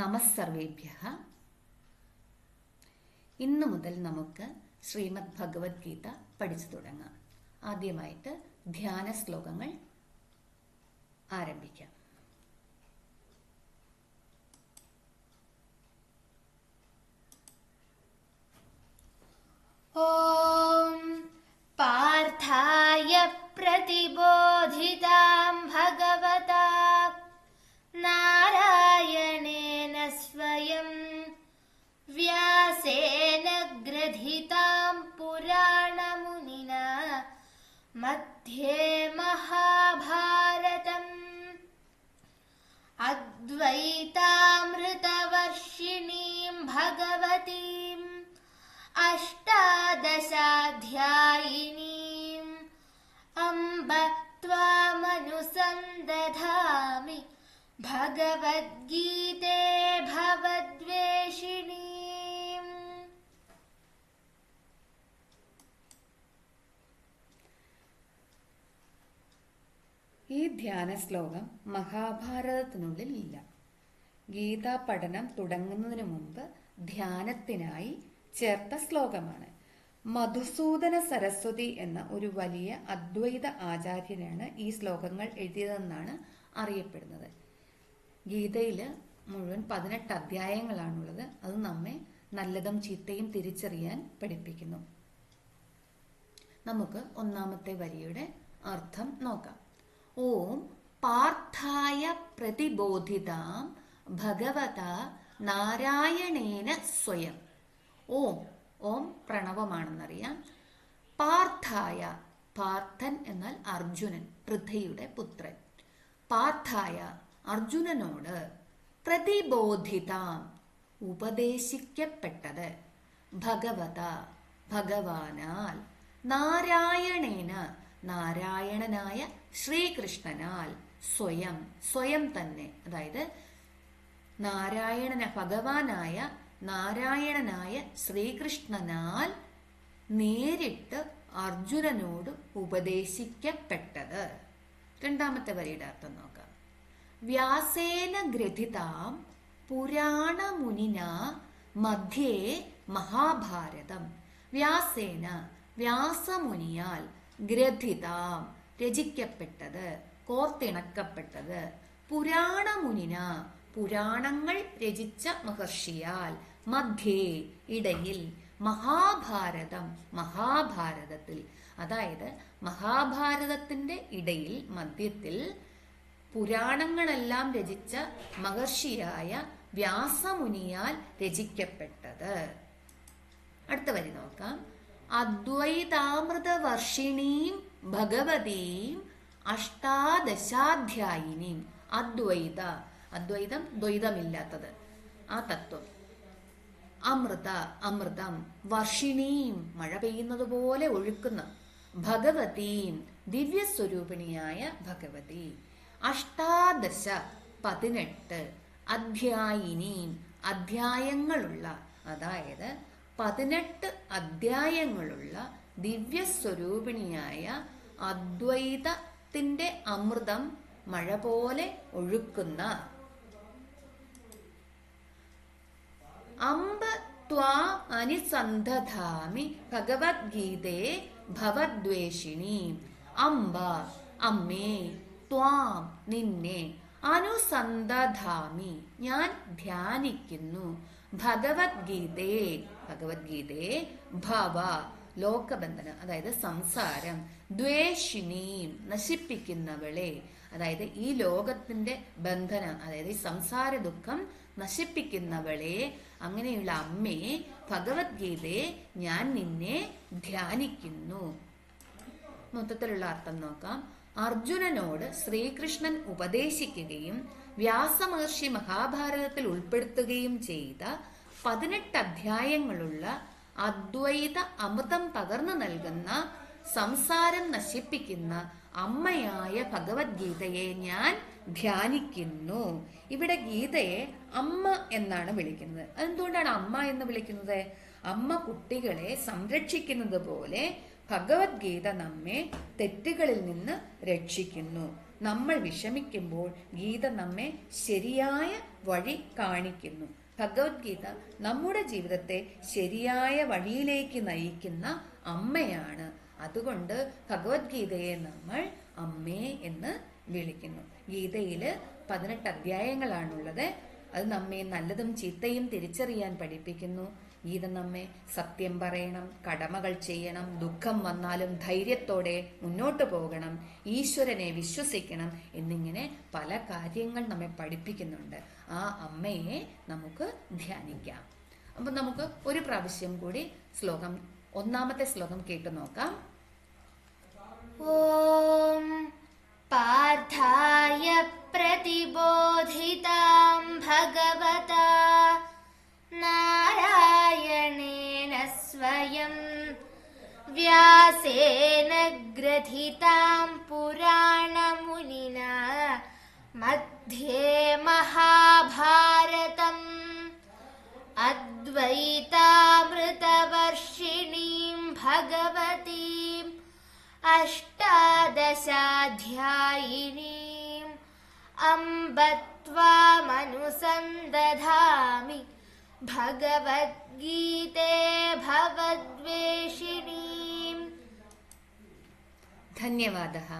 നമസ്സർവേഭ്യ ഇന്നു മുതൽ നമുക്ക് ശ്രീമദ് ഭഗവത്ഗീത പഠിച്ചു തുടങ്ങാം. ആദ്യമായിട്ട് ധ്യാന ശ്ലോകങ്ങൾ ആരംഭിക്കാം. ഓം പാർത്ഥായ പ്രതിബോ मध्ये महाभारतम्. अद्वैतामृतवर्षिणीं भगवतीम्. अष्टादशाध्यायिनीम्. अम्ब त्वामनुसन्दधामि भगवद्गीते ധ്യാന ശ്ലോകം മഹാഭാരതത്തിനുള്ളിൽ ഇല്ല ഗീതാ പഠനം തുടങ്ങുന്നതിന് മുമ്പ് ധ്യാനത്തിനായി ചേർത്ത ശ്ലോകമാണ്. മധുസൂദന സരസ്വതി എന്ന ഒരു വലിയ അദ്വൈത ആചാര്യനാണ് ഈ ശ്ലോകങ്ങൾ എഴുതിയതെന്നാണ് അറിയപ്പെടുന്നത്. ഗീതയിൽ മുഴുവൻ പതിനെട്ട് അധ്യായങ്ങളാണുള്ളത്. അത് നമ്മെ നല്ലതും ചീത്തയും തിരിച്ചറിയാൻ പഠിപ്പിക്കുന്നു. നമുക്ക് ഒന്നാമത്തെ വരിയുടെ അർത്ഥം നോക്കാം. ഓം പാർത്ഥായ പ്രതിബോധിതാം ഭഗവത നാരായണേന സ്വയം. ഓം ഓം പ്രണവമാണെന്നറിയാം. പാർത്ഥായ പാർത്ഥൻ എന്നാൽ അർജുനൻ പൃഥ്വിയുടെ പുത്രൻ. പാർത്ഥായ അർജുനനോട് പ്രതിബോധിതാം ഉപദേശിക്കപ്പെട്ടത്. ഭഗവത ഭഗവാനാൽ നാരായണേന നാരായണനായ ശ്രീകൃഷ്ണനാൽ സ്വയം സ്വയം തന്നെ. അതായത് നാരായണന ഭഗവാനായ നാരായണനായ ശ്രീകൃഷ്ണനാൽ നേരിട്ട് അർജുനനോട് ഉപദേശിക്കപ്പെട്ടത്. രണ്ടാമത്തെ വരിയുടെ അർത്ഥം നോക്കാം. വ്യാസേന ഗ്രഥിതാം പുരാണമുനിന മധ്യേ മഹാഭാരതം. വ്യാസേന വ്യാസമുനിയാൽ ഗ്രഥിതാം രചിക്കപ്പെട്ടത് കോർത്തിണക്കപ്പെട്ടത്. പുരാണമുനിന പുരാണങ്ങൾ രചിച്ച മഹർഷിയാൽ മധ്യേ ഇടയിൽ മഹാഭാരതം മഹാഭാരതത്തിൽ അതായത് മഹാഭാരതത്തിന്റെ ഇടയിൽ മധ്യത്തിൽ പുരാണങ്ങളെല്ലാം രചിച്ച മഹർഷിയായ വ്യാസമുനിയാൽ രചിക്കപ്പെട്ടത്. അടുത്ത വരി നോക്കാം. അദ്വൈതാമൃതവർഷിണീം ഭഗവതീം അഷ്ടാദശാധ്യായിനീം. അദ്വൈത. അദ്വൈതം ദ്വൈതമില്ലാത്തത്. ആ തത്വം. അമൃത അമൃതം വർഷിണീം മഴ പെയ്യുന്നത് പോലെ ഒഴുക്കുന്ന ഭഗവതീം ദിവ്യസ്വരൂപിണിയായ ഭഗവതി. അഷ്ടാദശ പതിനെട്ട് അധ്യായിനീം അധ്യായങ്ങളുള്ള അതായത് പതിനെട്ട് അധ്യായങ്ങളുള്ള ദിവ്യസ്വരൂപിണിയായ അദ്വൈതത്തിന്റെ അമൃതം മഴ പോലെ ഒഴുക്കുന്ന അമ്പ ത്വാ അനുസന്ധധാമി ഭഗവത്ഗീതയെ ഭവദ്വേഷിണി. അമ്പ അമ്മേ ത്വാം നിന്നെ അനുസന്ധധാമി ഞാൻ ധ്യാനിക്കുന്നു. ഭഗവത്ഗീതേ ഭഗവത്ഗീതേ ഭവ ലോകബന്ധനം അതായത് സംസാരം ദ്വേഷിനിയും നശിപ്പിക്കുന്നവളെ. അതായത് ഈ ലോകത്തിന്റെ ബന്ധനം അതായത് ഈ സംസാര ദുഃഖം നശിപ്പിക്കുന്നവളെ അങ്ങനെയുള്ള അമ്മേ ഭഗവത്ഗീതയെ ഞാൻ നിന്നെ ധ്യാനിക്കുന്നു. മൊത്തത്തിലുള്ള അർത്ഥം നോക്കാം. അർജുനനോട് ശ്രീകൃഷ്ണൻ ഉപദേശിക്കുകയും വ്യാസമഹർഷി മഹാഭാരതത്തിൽ ഉൾപ്പെടുത്തുകയും ചെയ്ത പതിനെട്ട് അധ്യായങ്ങളുള്ള അദ്വൈത അമൃതം പകർന്നു നൽകുന്ന സംസാരം നശിപ്പിക്കുന്ന അമ്മയായ ഭഗവത്ഗീതയെ ഞാൻ ധ്യാനിക്കുന്നു. ഇവിടെ ഗീതയെ അമ്മ എന്നാണ് വിളിക്കുന്നത്. അതെന്തുകൊണ്ടാണ് അമ്മ എന്ന് വിളിക്കുന്നത്? അമ്മ കുട്ടികളെ സംരക്ഷിക്കുന്നത് പോലെ ഭഗവത്ഗീത നമ്മെ തെറ്റുകളിൽ നിന്ന് രക്ഷിക്കുന്നു. നമ്മൾ വിഷമിക്കുമ്പോൾ ഗീത നമ്മെ ശരിയായ വഴി കാണിക്കുന്നു. ഭഗവത്ഗീത നമ്മുടെ ജീവിതത്തെ ശരിയായ വഴിയിലേക്ക് നയിക്കുന്ന അമ്മയാണ്. അതുകൊണ്ട് ഭഗവത്ഗീതയെ നമ്മൾ അമ്മേ എന്ന് വിളിക്കുന്നു. ഗീതയിൽ പതിനെട്ട് അധ്യായങ്ങളാണുള്ളത്. അത് നമ്മെ നല്ലതും ചീത്തയും തിരിച്ചറിയാൻ പഠിപ്പിക്കുന്നു. ഗീത നമ്മെ സത്യം പറയണം കടമകൾ ചെയ്യണം ദുഃഖം വന്നാലും ധൈര്യത്തോടെ മുന്നോട്ട് പോകണം ഈശ്വരനെ വിശ്വസിക്കണം എന്നിങ്ങനെ പല കാര്യങ്ങൾ നമ്മെ പഠിപ്പിക്കുന്നുണ്ട്. ആ അമ്മയെ നമുക്ക് ധ്യാനിക്കാം. അപ്പൊ നമുക്ക് ഒരു പ്രാവശ്യം കൂടി ശ്ലോകം ഒന്നാമത്തെ ശ്ലോകം കേട്ടു നോക്കാം. ഓം പാർത്ഥായ പ്രതിബോധിതാം ഭഗവത നാരായണേന സ്വയം വ്യാസേന ഗ്രഥിതാം പുരാണമുനിനാ मध्ये महाभारतम् अद्वैतामृतवर्षिणीं भगवतीम् अष्टादशाध्यायिनीम् अम्ब भगवद्गीते भवद्वेषिणीम् धन्यवादः।